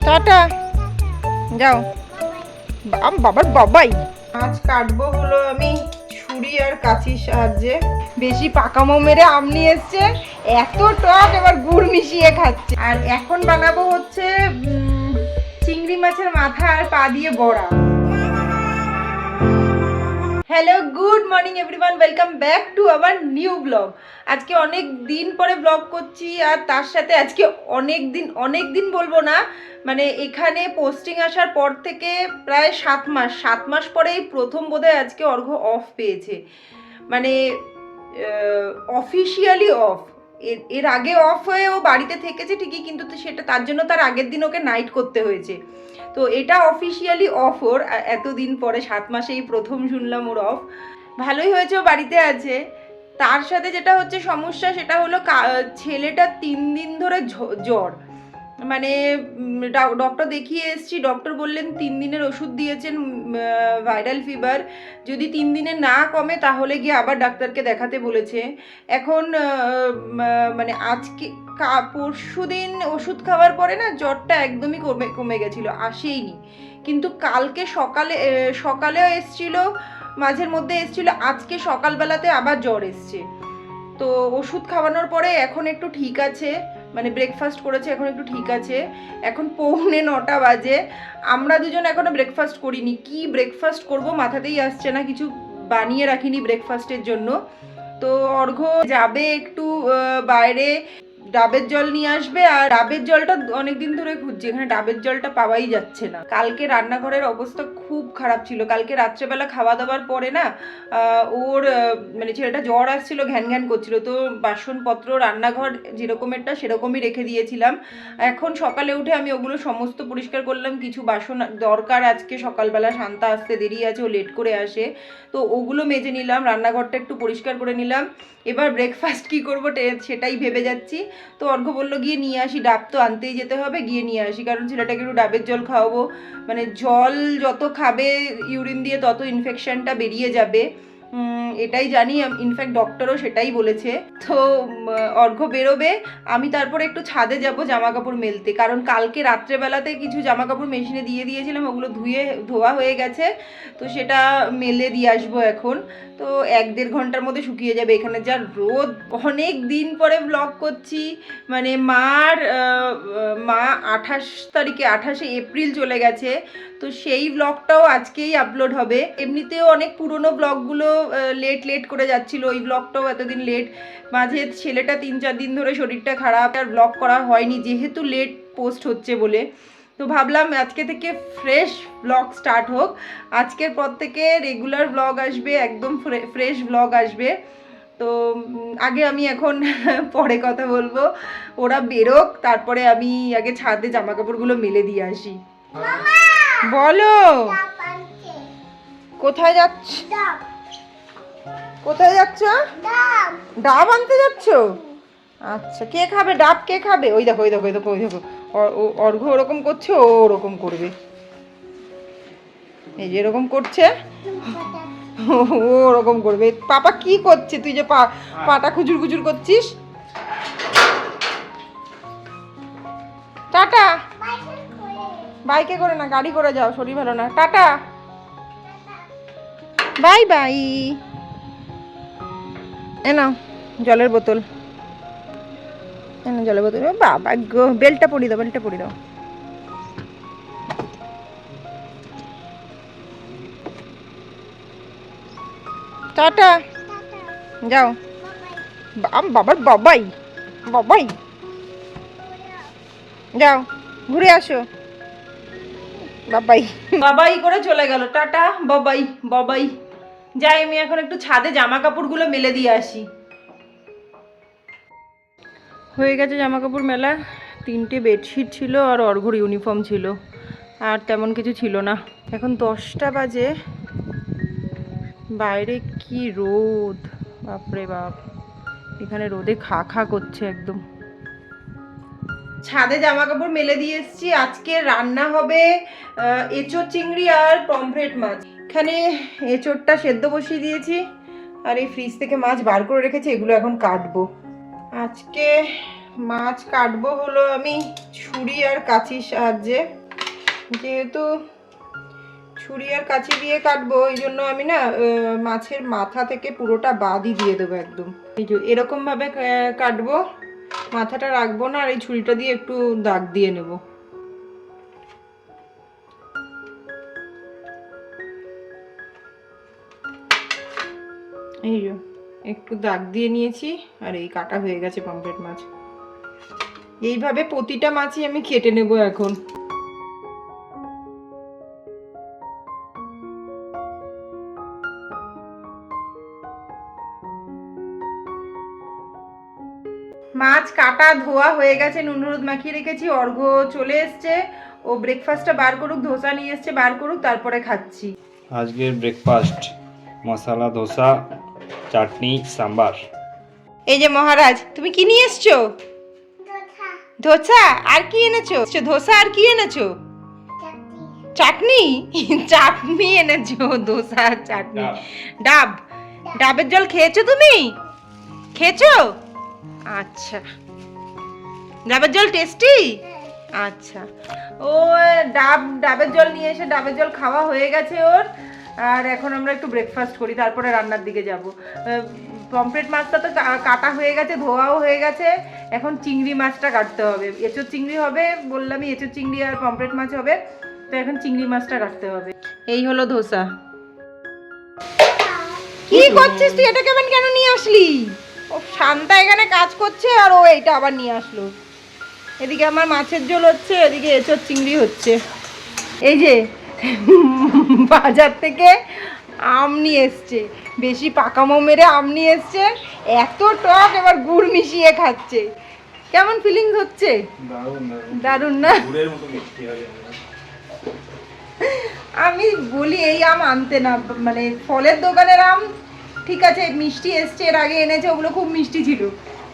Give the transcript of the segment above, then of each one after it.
Tata. যাও। আম বাবার বাবাই। আজ কাটবো হলো আমি ছুরি আর কাঁচির সাহায্যে। বেশি পাকামো মেরে আম নিয়ে এসছে। এত টক এবার গুড় মিশিয়ে খাচ্ছে। আর এখন বানাবো হচ্ছে চিংড়ি মাছের মাথা আর পা দিয়ে বড়া। Hello good morning everyone welcome back to our new blog আজকে অনেক দিন পরে ব্লগ করছি, আর তার সাথে আজকে অনেক দিন অনেক দিন বলব না মানে এখানে পোস্টিং আসার পর থেকে প্রায় সাত মাস সাত মাস পরেই প্রথম বোধহয় আজকে অর্ঘ অফ পেয়েছে। মানে অফিসিয়ালি অফ এর এর আগে অফ হয়ে ও বাড়িতে থেকেছে ঠিকই, কিন্তু সেটা তার জন্য তার আগের দিন ওকে নাইট করতে হয়েছে। তো এটা অফিসিয়ালি অফ ওর এতদিন পরে সাত মাসেই প্রথম শুনলাম ওর অফ ভালোই হয়েছে ও বাড়িতে আছে। তার সাথে যেটা হচ্ছে সমস্যা সেটা হলো ছেলেটা তিন দিন ধরে জ্বর। মানে ডক্টর দেখিয়ে এসেছি ডক্টর বললেন তিন দিনের ওষুধ দিয়েছেন ভাইরাল ফিভার যদি তিন দিনে না কমে তাহলে গিয়ে আবার ডাক্তারকে দেখাতে বলেছে। এখন মানে আজকে পরশু দিন ওষুধ খাওয়ার পরে না জ্বরটা একদমই কমে কমে গেছিল, আসেইনি। কিন্তু কালকে সকালে সকালেও এসছিল, মাঝের মধ্যে এসছিল, আজকে সকালবেলাতে আবার জ্বর এসছে। তো ওষুধ খাওয়ানোর পরে এখন একটু ঠিক আছে। মানে ব্রেকফাস্ট করেছে, এখন একটু ঠিক আছে। এখন পৌনে নটা বাজে। আমরা দুজন এখনও ব্রেকফাস্ট করিনি। কি ব্রেকফাস্ট করব মাথাতেই আসছে না, কিছু বানিয়ে রাখিনি ব্রেকফাস্টের জন্য। তো অর্ঘ্য যাবে একটু বাইরে। ডাবের জল নিয়ে আসবে আর ডাবের জলটা অনেকদিন ধরে খুঁজছি, এখানে ডাবের জলটা পাওয়াই যাচ্ছে না। কালকে রান্নাঘরের অবস্থা খুব খারাপ ছিল। কালকে রাত্রেবেলা খাওয়া দাওয়ার পরে না ওর মানে ছেলেটা জ্বর আসছিল, ঘ্যান ঘ্যান করছিল। তো বাসনপত্র, রান্নাঘর যেরকমেরটা সেরকমই রেখে দিয়েছিলাম। এখন সকালে উঠে আমি ওগুলো সমস্ত পরিষ্কার করলাম। কিছু বাসন দরকার আজকে সকালবেলা, শান্তা আসতে দেরি আছে, ও লেট করে আসে। তো ওগুলো মেজে নিলাম, রান্নাঘরটা একটু পরিষ্কার করে নিলাম। এবার ব্রেকফাস্ট কি করব সেটাই ভেবে যাচ্ছি। তো অর্ঘ বলল, গিয়ে নিয়ে আসি, ডাব তো আনতেই যেতে হবে, গিয়ে নিয়ে আসি, কারণ ছেলেটাকে একটু ডাবের জল খাওয়াবো। মানে জল যত খাবে, ইউরিন দিয়ে তত ইনফেকশনটা বেরিয়ে যাবে। এটাই জানি ইনফ্যাক্ট ডক্টরও সেটাই বলেছে। তো অর্ঘ্য বেরোবে, আমি তারপরে একটু ছাদে যাব জামা কাপড় মেলতে। কারণ কালকে রাত্রেবেলাতে কিছু জামা কাপড় মেশিনে দিয়ে দিয়েছিলাম, ওগুলো ধুয়ে, ধোয়া হয়ে গেছে। তো সেটা মেলে দিয়ে আসব এখন। তো এক দেড় ঘণ্টার মধ্যে শুকিয়ে যাবে। এখানে যা রোদ, অনেক দিন পরে ব্লগ করছি। মানে মার মা আঠাশ তারিখে, আঠাশে এপ্রিল চলে গেছে। তো সেই ব্লগটাও আজকেই আপলোড হবে। এমনিতেও অনেক পুরনো ব্লগগুলো লেট লেট করে যাচ্ছিল। ওই ব্লগটাও এতদিন লেট মাঝে ছেলেটা তিন চার দিন ধরে শরীরটা খারাপ আর ব্লগ করা হয়নি যেহেতু লেট পোস্ট হচ্ছে বলে। তো ভাবলাম আজকে থেকে ফ্রেশ ব্লগ স্টার্ট হোক। আজকের পর থেকে রেগুলার ব্লগ আসবে একদম ফ্রেশ ব্লগ আসবে। তো আগে আমি এখন পরে কথা বলব। ওরা বেরোক তারপরে আমি আগে ছাদে জামা কাপড়গুলো মেলে দিয়ে আসি। বলো! কোথায় যাচ্ছ? কোথায় যাচ্ছ? ডাব। আনতে যাচ্ছ? আচ্ছা কে খাবে? ডাব কে খাবে? ওই দেখো ওই দেখো ওই দেখো ওই দেখো। অ- ও- অর্ঘ্য ওরকম করছে ও ওরকম করবে। এই যে এরকম করছে ও ওরকম করবে। পাপা কি করছে? তুই যে পা পাটা খুচুর খুচুর করছিস? টাটা। বাইকে করে না গাড়ি করে যাও শরীর ভালো না। টাটা। Bye bye. এ নাও, জলের বোতল। এ নাও, জলের বোতল। বাবা গো, বেলটা পরিয়ে দাও, বেলটা পরিয়ে দাও। টাটা। যাও। বাবার বাবাই বাবাই। যাও, ঘুরে আসো। বাবাই। বাবাই করে চলে গেল। টাটা, বাবাই বাবাই। যাই, আমি এখন একটু ছাদে জামা কাপড়গুলো মেলে দিয়ে আসি। হয়ে গেছে জামা কাপড় মেলা তিনটে বেডশিট ছিল আর অর্ঘর ইউনিফর্ম ছিল। আর তেমন কিছু ছিল না। এখন দশটা বাজে। বাইরে কি রোদ। বাপরে বাপ। এখানে রোদে খা খা করছে একদম। ছাদে জামা কাপড় মেলে দিয়ে এসেছি। আজকে রান্না হবে এঁচো চিংড়ি আর পমফ্রেট মাছ। এখানে এঁচোড়টা সেদ্ধ বসিয়ে দিয়েছি, আর এই ফ্রিজ থেকে মাছ বার করে রেখেছি, এগুলো এখন কাটবো। আজকে মাছ কাটবো হলো আমি ছুরি আর কাঁচির সাহায্যে। যেহেতু ছুরি আর কাঁচি দিয়ে কাটবো এই জন্য আমি না মাছের মাথা থেকে পুরোটা বাদই দিয়ে দেবো একদম। এই যে এরকম ভাবে কাটবো, মাথাটা রাখব না, আর এই ছুরিটা দিয়ে একটু দাগ দিয়ে নেব। এই যে, একটু দাগ দিয়ে নিয়েছি, আর এই কাটা হয়ে গেছে পমফ্রেট মাছ। এইভাবে প্রতিটা মাছই আমি কেটে নেব এখন। মাছ কাটা ধোয়া হয়ে গেছে, নুন হলুদ মাখিয়ে রেখেছি অর্ঘ চলে এসছে। ও ব্রেকফাস্টটা বার করুক, ধোসা নিয়ে এসছে, বার করুক, তারপরে খাচ্ছি। আজকের ব্রেকফাস্ট মশলা, ধোসা চাটনি সাম্বার। এই যে মহারাজ তুমি কি নিয়ে এসছো? ধোসা আর কি এনেছো? ধোসা আর কি এনেছো? চাটনি। চাটনি? এনেছো ধোসা আর চাটনি। ডাব। ডাবের জল খেয়েছো তুমি? খেয়েছো? আচ্ছা। ডাবের জল টেস্টি আচ্ছা। ও ডাব ডাবের জল নিয়ে এসে ডাবের জল খাওয়া হয়ে গেছে ওর। আর এখন আমরা একটু ব্রেকফাস্ট করি, তারপরে রান্নার দিকে যাব। পমফ্রেট মাছটা তো কাটা হয়ে গেছে, ধোয়াও হয়ে গেছে, এখন চিংড়ি মাছটা কাটতে হবে। এঁচোর চিংড়ি হবে, বললামই এঁচোর চিংড়ি আর পমফ্রেট মাছ হবে, তো এখন চিংড়ি মাছটা কাটতে হবে। এই হলো ধোসা। কি করছিস তুই? এটা কেমন কেন নিয়ে আসলি? ও, শান্তা এখানে কাজ করছে আর ও এইটা আবার নিয়ে আসলো। এদিকে আমার মাছের ঝোল হচ্ছে, এদিকে এঁচোর চিংড়ি হচ্ছে। এই যে বাজার থেকে আম নিয়ে এসছে। বেশি পাকামো মেরে আম নিয়ে এসছে। এত টক এবার গুড় মিশিয়ে খাচ্ছে। কেমন ফিলিংস হচ্ছে? দারুণ না? আমি বলি এই আম আনতে না মানে ফলের দোকানের আম ঠিক আছে মিষ্টি এসছে এর আগে এনেছে ওগুলো খুব মিষ্টি ছিল।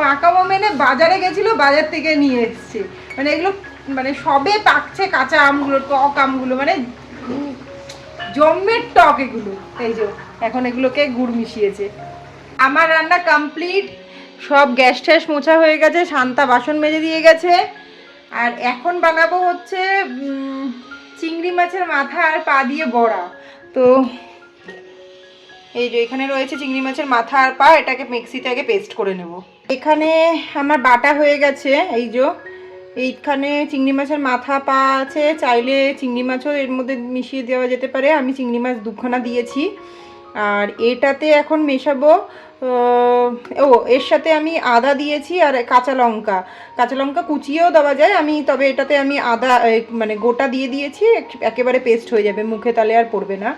পাকা আম এনে বাজারে গেছিল বাজার থেকে নিয়ে এসছে। মানে এগুলো মানে সবে পাকছে কাঁচা আমগুলো টক আমগুলো মানে জম্মের টক এগুলো। এই যে, এখন এগুলোকে গুড় মিশিয়েছে। আমার রান্না কমপ্লিট সব গ্যাস ট্যাস মোছা হয়ে গেছে, শান্তা বাসন মেজে দিয়ে গেছে। আর এখন বানাবো হচ্ছে চিংড়ি মাছের মাথা আর পা দিয়ে বড়া। তো, এই যে এখানে রয়েছে চিংড়ি মাছের মাথা আর পা, এটাকে মিক্সিতে আগে পেস্ট করে নেব। এখানে আমার বাটা হয়ে গেছে, এই যে। এইখানে চিংড়ি মাছের মাথা পা আছে, চাইলে চিংড়ি মাছও এর মধ্যে মিশিয়ে দেওয়া যেতে পারে। আমি চিংড়ি মাছ দুখানা দিয়েছি। আর এটাতে এখন মেশাবো ও, এর সাথে আমি আদা দিয়েছি আর কাঁচা লঙ্কা। কাঁচা লঙ্কা কুচিয়েও দেওয়া যায়। আমি, তবে এটাতে আমি আদা মানে গোটা দিয়ে দিয়েছি একেবারে পেস্ট হয়ে যাবে, মুখে তালে আর পড়বে না।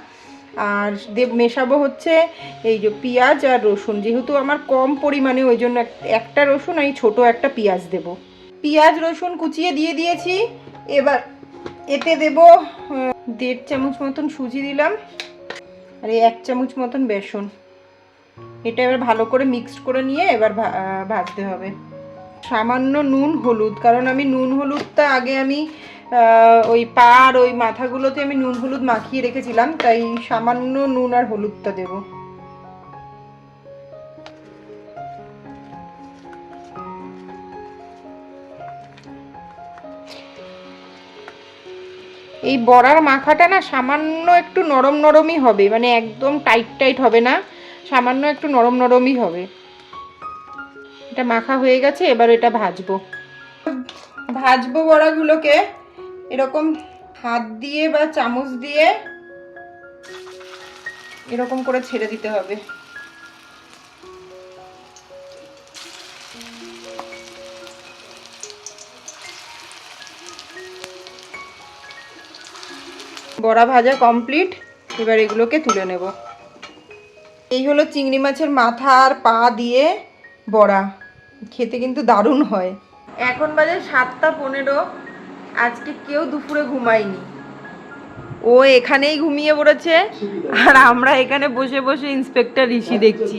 আর দেব মেশাবো হচ্ছে এই যে পেঁয়াজ আর রসুন। যেহেতু আমার কম পরিমাণে, ওই জন্য এক- একটা রসুন এই ছোটো একটা পেঁয়াজ দেব। পেঁয়াজ রসুন কুচিয়ে দিয়ে দিয়েছি। এবার এতে দেব দেড় চামচ মতন সুজি দিলাম আর এই এক চামচ মতন বেসন। এটা এবার ভালো করে মিক্সড করে নিয়ে এবার ভাজতে হবে। সামান্য নুন, হলুদ, কারণ আমি নুন, হলুদটা আগে আমি ওই পা আর ওই মাথাগুলোতে আমি নুন, হলুদ মাখিয়ে রেখেছিলাম, তাই সামান্য নুন আর হলুদটা দেব। এই বড়ার মাখাটা না সামান্য একটু নরম নরমই হবে মানে একদম টাইট টাইট হবে না, সামান্য একটু নরম নরমই হবে। এটা মাখা হয়ে গেছে, এবার এটা ভাজবো। ভাজবো বড়াগুলোকে, এরকম হাত দিয়ে বা চামচ দিয়ে এরকম করে ছেড়ে দিতে হবে। বড়া ভাজা কমপ্লিট এবার এগুলোকে তুলে নেব। এই হলো চিংড়ি মাছের মাথা আর পা দিয়ে বড়া। খেতে কিন্তু দারুণ হয়। এখন বাজে সাতটা পনেরো। আজকে কেউ দুপুরে ঘুমায়নি। ও এখানেই ঘুমিয়ে পড়েছে আর আমরা এখানে বসে বসে ইন্সপেক্টর ঋষি দেখছি।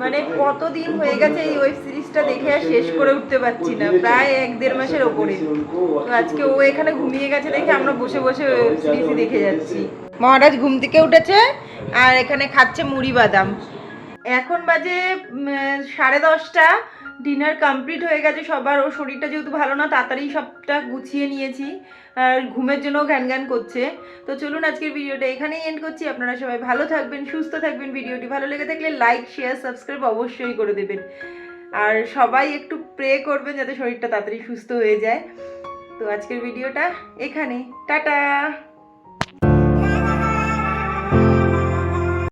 মানে কতদিন হয়ে গেছে এই ওয়েব সিরিজটা দেখে আর শেষ করে উঠতে পারছি না, প্রায় এক দেড় মাসের ওপরে। তো আজকে ও এখানে ঘুমিয়ে গেছে দেখে আমরা বসে বসে ওয়েব সিরিজই দেখে যাচ্ছি। মহারাজ ঘুম থেকে উঠেছে আর এখানে খাচ্ছে মুড়ি বাদাম। এখন বাজে সাড়ে দশটা। ডিনার কমপ্লিট হয়ে গেছে, সবার ওর শরীরটা যেহেতু ভালো না, তাড়াতাড়ি সবটা গুছিয়ে নিয়েছি, আর ঘুমের জন্য জ্ঞান জ্ঞান করছে। তো চলুন আজকের ভিডিওটা এখানেই এন্ড করছি, আপনারা সবাই ভালো থাকবেন, সুস্থ থাকবেন, ভিডিওটি ভালো লেগে থাকলে লাইক শেয়ার সাবস্ক্রাইব অবশ্যই করে দেবেন। আর সবাই একটু প্রে করবেন যাতে শরীরটা তাড়াতাড়ি সুস্থ হয়ে যায়। তো আজকের ভিডিওটা এখানে টাটা!